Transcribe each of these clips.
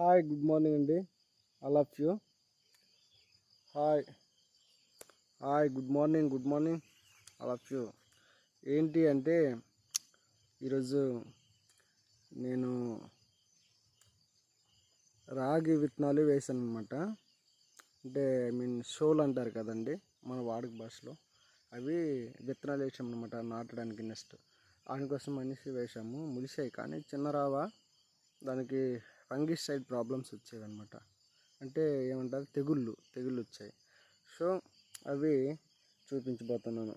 Hi good morning అండి I love you hi hi good morning good morning I love you ఏంటి అంటే ఈరోజు నేను రాగి విత్తనాలు వేసాను అనమాట అంటే ఐ మీన్ షోలు అంటారు కదండి మన వాడుక భాషలో. అవి విత్తనాలు వేసాము అనమాట నాటడానికి నెక్స్ట్. దానికోసం అనేసి వేసాము. ములిసాయి కానీ చిన్న రావా దానికి ఫంగిసైడ్ ప్రాబ్లమ్స్ వచ్చేవి అనమాట అంటే ఏమంటారు? తెగుళ్ళు తెగుళ్ళు వచ్చాయి సో అవి చూపించబోతున్నాను.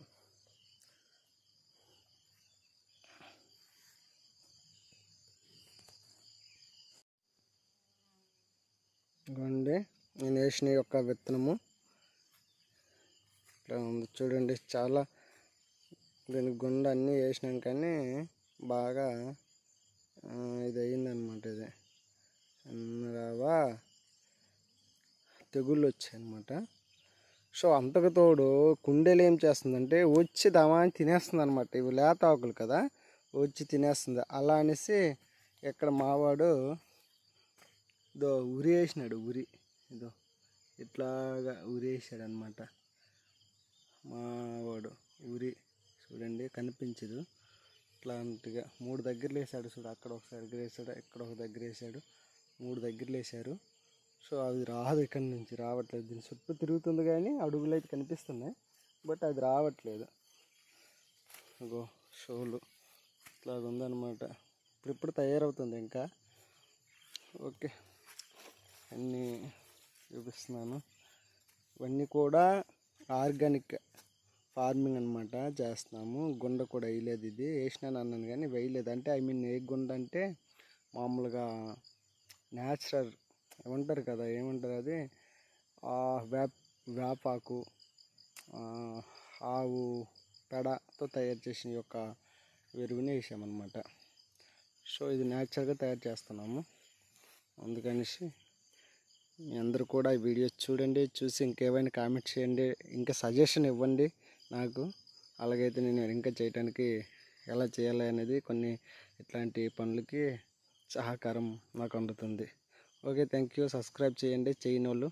ఇదిగోండి నేను వేసిన యొక్క విత్తనము. ఇట్లా ఉంది చూడండి చాలా దీని గుండె అన్నీ వేసినాం కానీ బాగా ఇది అయిందనమాట ఇది. రావా తెగుళ్ళు వచ్చాయన్నమాట సో అంతకు తోడు కుండెలు ఏం చేస్తుందంటే వచ్చి దమాని తినేస్తుంది అనమాట ఇవి లేత ఆకులు కదా వచ్చి తినేస్తుంది. అలా అనేసి ఇక్కడ మావాడు ఇదో ఉరి వేసినాడు ఉరి. ఇదో ఇట్లాగా ఉరి వేసాడు అనమాట మావాడు ఉరి చూడండి కనిపించదు. ఇట్లాంటిగా మూడు దగ్గరలు వేసాడు చూడు అక్కడ ఒక దగ్గర వేసాడు ఇక్కడ ఒక దగ్గర వేసాడు. మూడు దగ్గరలు వేసారు సో అది రాదు ఇక్కడి నుంచి రావట్లేదు. దీని చుట్టూ తిరుగుతుంది కానీ అడుగులు అయితే కనిపిస్తున్నాయి బట్ అది రావట్లేదు. ఇగో షోలు. ఇట్లా ఉందన్నమాట. ఇప్పుడు ఇప్పుడు తయారవుతుంది ఇంకా. ఓకే. అన్నీ చూపిస్తున్నాను. ఇవన్నీ కూడా ఆర్గానిక్ ఫార్మింగ్ అనమాట చేస్తున్నాము. గుండ కూడా వేయలేదు ఇది. వేసినాను అన్నాను కానీ వేయలేదు. అంటే ఐ మీన్ ఏ గుండ అంటే మామూలుగా న్యాచురల్ ఏమంటారు కదా ఏమంటారు అది? ఆ వేప్ వేపాకు ఆవు పెడతో తయారు చేసిన యొక్క వెరుగుని వేసామన్నమాట. సో ఇది న్యాచురల్గా తయారు చేస్తున్నాము. అందుకనేసి మీ అందరూ కూడా ఈ వీడియోస్ చూడండి చూసి ఇంకేమైనా కామెంట్ చేయండి ఇంకా సజెషన్ ఇవ్వండి నాకు. అలాగైతే నేను ఇంకా చేయడానికి ఎలా చేయాలి అనేది కొన్ని ఇట్లాంటి పనులకి సహకారం నాకు అందుతుంది. ఓకే థ్యాంక్ యూ సబ్స్క్రైబ్ చేయండి. చేయని వాళ్ళు